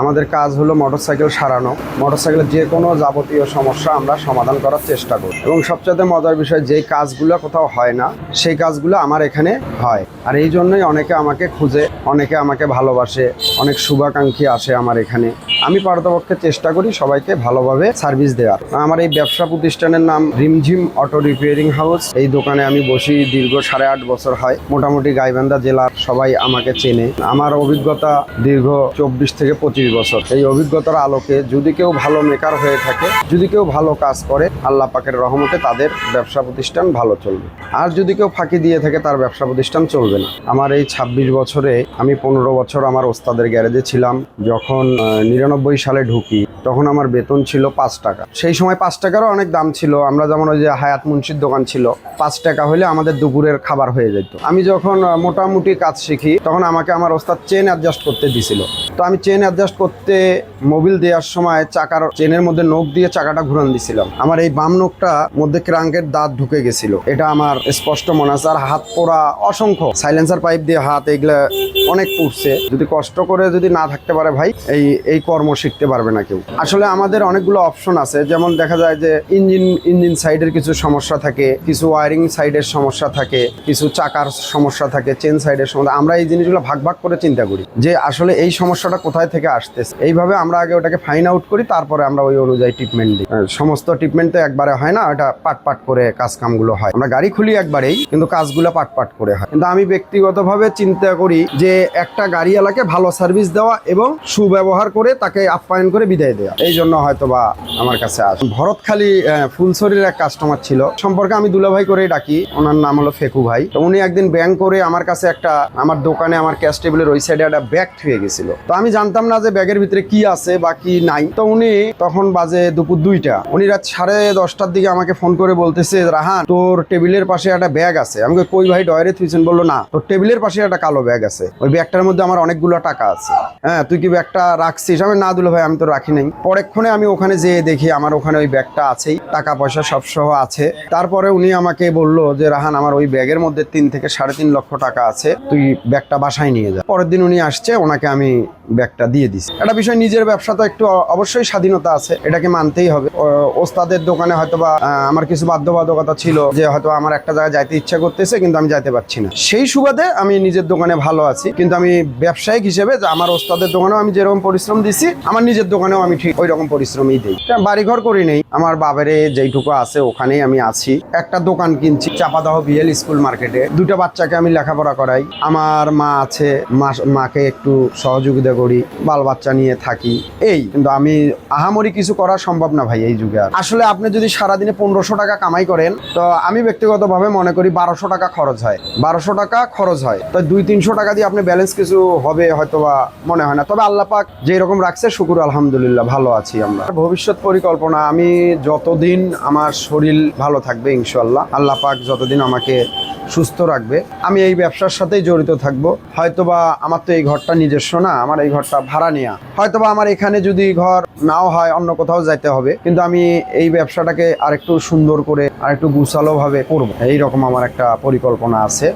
আমাদের কাজ হলো মোটরসাইকেল সারানো। মোটরসাইকেলের যে কোনো যাবতীয় সমস্যা আমরা সমাধান করার চেষ্টা করি। এবং সবচেয়ে মজার বিষয়, যেই কাজগুলো কোথাও হয় না, সেই কাজগুলো আমার এখানে হয়। আর এই জন্যই অনেকে আমাকে খুঁজে, অনেকে আমাকে ভালোবাসে, অনেক শুভাকাঙ্ক্ষী আসে আমার এখানে। আমি পারতপক্ষে চেষ্টা করি সবাইকে ভালোভাবে সার্ভিস দেওয়ার। আমার এই ব্যবসা প্রতিষ্ঠানের নাম রিমঝিম অটো রিপেয়ারিং হাউস। এই দোকানে আমি বসি দীর্ঘ সাড়ে আট বছর হয়। মোটামুটি গাইবান্ধা জেলার সবাই আমাকে চেনে। আমার অভিজ্ঞতা দীর্ঘ চব্বিশ থেকে পঁচিশ বছর। এই অভিজ্ঞতার আলোকে যদি কেউ ভালো মেকার হয়ে থাকে, যদি কেউ ভালো কাজ করে, আল্লাহ পাকের রহমতে তাদের ব্যবসা প্রতিষ্ঠান ভালো চলবে। আর যদি কেউ ফাঁকি দিয়ে থাকে, তার ব্যবসা প্রতিষ্ঠান চলবে না। আমার এই ছাব্বিশ বছরে আমি পনেরো বছর আমার ওস্তাদের গ্যারেজে ছিলাম। যখন নিরানব্বই সালে ঢুকি, তখন আমার বেতন ছিল পাঁচ টাকা। সেই সময় পাঁচ টাকারও অনেক দাম ছিল। আমরা যেমন ওই যে হায়াত মুন্সির দোকান ছিল, পাঁচ টাকা হলে আমাদের দুপুরের খাবার হয়ে যেত। আমি যখন মোটামুটি কাজ শিখি, তখন আমাকে আমার ওস্তাদ চেন অ্যাডজাস্ট করতে দিছিল। তো আমি চেন অ্যাডজাস্ট করতে মোবিল দেওয়ার সময় চাকার চেনের মধ্যে নখ দিয়ে চাকাটা ঘুরান দিছিলাম। আমার এই বাম নখটা মধ্যে ক্রাঙ্কের দাঁত ঢুকে গেছিল। এটা আমার স্পষ্ট মনে আছে। আর হাত পোড়া অসংখ্য। সাইলেন্সার পাইপ দিয়ে হাত এগুলা অনেক পুড়ছে। যদি কষ্ট করে যদি না থাকতে পারে ভাই, এই এই কর্ম শিখতে পারবে না কেউ। আসলে আমাদের অনেকগুলো অপশন আছে। যেমন দেখা যায় যে ইঞ্জিন ইঞ্জিন সাইডের কিছু সমস্যা থাকে, কিছু ওয়ারিং সাইডের সমস্যা থাকে, কিছু চাকার সমস্যা থাকে, চেন সাইডের সমস্যা। আমরা এই জিনিসগুলো ভাগ ভাগ করে চিন্তা করি যে আসলে এই সমস্যাটা কোথায় থেকে আসতেছে। এইভাবে আমরা আগে ওটাকে ফাইন আউট করি, তারপরে আমরা ওই অনুযায়ী ট্রিটমেন্ট দিই। সমস্ত ট্রিটমেন্ট তো একবারে হয় না, ওটা পাট পাট করে কাজ কামগুলো হয়। আমরা গাড়ি খুলি একবারেই, কিন্তু কাজগুলো পাট পাট করে হয়। কিন্তু আমি ব্যক্তিগতভাবে চিন্তা করি যে একটা গাড়িওয়ালাকে ভালো সার্ভিস দেওয়া এবং সুব্যবহার করে তাকে আপ্যায়ন করে বিদায় দেওয়া। এই জন্য হয়তো বা আমার কাছে আস ভরতখালী ফুলছড়ির এক কাস্টমার ছিল। সম্পর্কে আমি দুলাভাই করেই ডাকি, ওনার নাম হলো ফেকু ভাই। তো উনি একদিন ব্যাংক করে আমার কাছে একটা আমার দোকানে আমার ক্যাশ টেবিলের ওই সাইডে একটা ব্যাগ থুয়ে গেছিল। তো আমি জানতাম না ব্যাগের ভিতরে কি আছে বা কি নাই তো উনি তখন বাজে দুপুর দুইটা। উনি রাত সাড়ে দশটার দিকে আমাকে ফোন করে বলতেছে রাহান তোর টেবিলের পাশে একটা ব্যাগ আছে। আমি কই, ভাই? ডয়ারে থুইছেন বলল না তোর টেবিলের পাশে একটা কালো ব্যাগ আছে। ওই ব্যাগটার মধ্যে আমার অনেকগুলো টাকা আছে। হ্যাঁ তুই কি ব্যাগটা রাখছিস? আমি না দিল ভাই আমি তো রাখি নাই। পরেক্ষণে আমি ওখানে যেয়ে দেখি আমার ওখানে ওই ব্যাগটা আছেই টাকা পয়সা সব সহ আছে। তারপরে উনি আমাকে বলল যে রাহান আমার ওই ব্যাগের মধ্যে তিন থেকে সাড়ে তিন লক্ষ টাকা আছে তুই ব্যাগটা বাসায় নিয়ে যা। পরের দিন উনি আসছে ওনাকে আমি ব্যাগটা দিয়ে দিছি। একটা বিষয়, নিজের ব্যবসা তো একটু অবশ্যই স্বাধীনতা আছে, এটাকে মানতেই হবে। ওস্তাদের দোকানে হয়তো বা আমার কিছু বাধ্যবাধকতা ছিল যে হয়তো আমার একটা জায়গায় যাইতে ইচ্ছা করতেছে, কিন্তু আমি যাইতে পারছি না। সেই সুবাদে আমি নিজের দোকানে ভালো আছি, কিন্তু আমি ব্যবসায়িক হিসেবে যে আমার ওস্তাদের দোকানেও আমি যেরকম পরিশ্রম দিছি, আমার নিজের দোকানেও আমি ঠিক ওই রকম পরিশ্রমই দিই। বাড়িঘর করি নেই, আমার বাবারে যেইটুকু আছে ওখানেই আমি আছি। একটা দোকান কিনছি, চাপাদাহ বিএল স্কুল মার্কেটে। দুটো বাচ্চাকে আমি লেখাপড়া করাই। আমার মা আছে মাকে একটু সহযোগিতা করি, বাল বাচ্চা নিয়ে থাকি। এই, কিন্তু আমি আহামরি কিছু করা সম্ভব না ভাই এই যুগে আসলে আপনি যদি সারাদিনে পনেরোশো টাকা কামাই করেন, তো আমি ব্যক্তিগতভাবে মনে করি বারোশো টাকা খরচ হয়। বারোশো টাকা খরচ হয়। তো দুই, তিনশো টাকা দিয়ে আপনি ব্যালেন্স কিছু হবে হয়তো বা মনে হয় না। তবে আল্লাহ পাক যেই রকম রাখছে, শুকুর, আলহামদুলিল্লাহ, ভালো আছি আমরা। ভবিষ্যৎ পরিকল্পনা, আমি যতদিন আমার শরীর ভালো থাকবে ইনশাল্লাহ আল্লাহ পাক যতদিন আমাকে সুস্থ রাখবে। আমি এই ব্যবসার সাথেই জড়িত থাকব। হয়তোবা আমার তো এই ঘরটা নিজস্ব না, আমার এই ঘরটা ভাড়া নেওয়া হয়তোবা আমার এখানে যদি ঘর নাও হয়, অন্য কোথাও যাইতে হবে। কিন্তু আমি এই ব্যবসাটাকে আরেকটু সুন্দর করে, আরেকটু গুছালোভাবে করব। এইরকম আমার একটা পরিকল্পনা আছে।